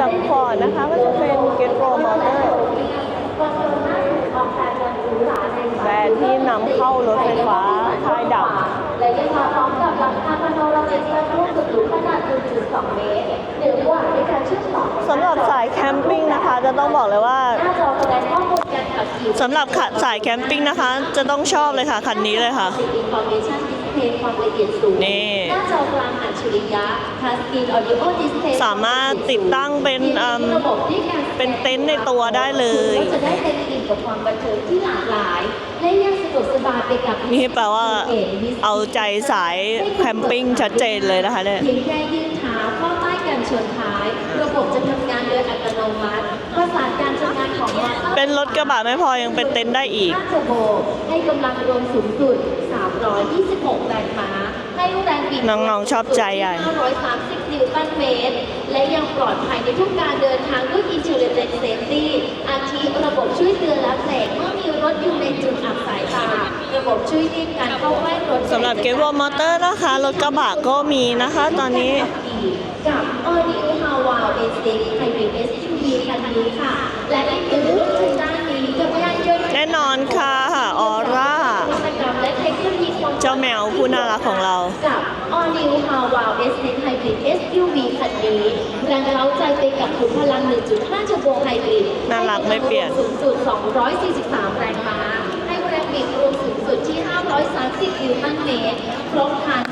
จากพอร์ดนะคะก็จะเป็น Get Pro Motor แบรนด์ที่นำเข้ารถไฟฟ้าคายดับและยังมาพร้อมกับหลังคาพาโนรามิกและรูปสุดหรูขนาด1.2เมตรหนือว่าด้วยการเชื่อมต่อสำหรับสายแคมปิ้งนะคะจะต้องบอกเลยว่าสำหรับสายแคมปิ้งนะคะ จะต้องชอบเลยค่ะคันนี้เลยค่ะ Information Display ความละเอียดสูงนี่ หน้าจอกลางอัจฉริยะ Touch Screen Audio Display สามารถติดตั้งเป็นเอิ่ม ระบบที่การเป็นเต็นท์ในตัวได้เลย ก็จะได้เต็มอิ่มกับความบันเทิงที่หลากหลาย และยังสะดวกสบายไปกับ นี่แปลว่าเอาใจสายแคมปิ้งชัดเจนเลยนะคะเนี่ย เพียงแค่ยื่นเท้าเข้าใต้กันชนท้าย ระบบจะทำงานโดยอัตโนมัติประสานการทำงานของมอตอร์เป็นรถกระบะไม่พอยังเป็นเต็นท์ได้อีกเทอร์โบให้กำลังรวมสูงสุด326 แรงม้า ให้แรงบิด น้องๆชอบใจใหญ่530นิวตันเมตร และยังปลอดภัยในทุกการเดินทางด้วย Intelligent Safety อาทิระบบช่วยเตือนและแสงเมื่อมีรถอยู่ในจุดอับสายตา ระบบช่วยเลี่ยงการเข้าใกล้รถสำหรับ Get Pro Motor นะคะ รถกระบะก็มีนะคะตอนนี้ กับ All New Hawa Basic Hybrid เจ้าแมวผู้น่ารักของเรา กับ All New Hawa Basic Hybrid SUV คันนี้แรงเร้าใจไปกับขุนพลัง 1.5ชั่วโมงไฮบริดน่ารักไม่เปลี่ยน สูงสุด 243 แรงม้า ให้แรงบิดรวมสูงสุดที่ 530 นิวตันเมตร ครบครันด้วยเทคโน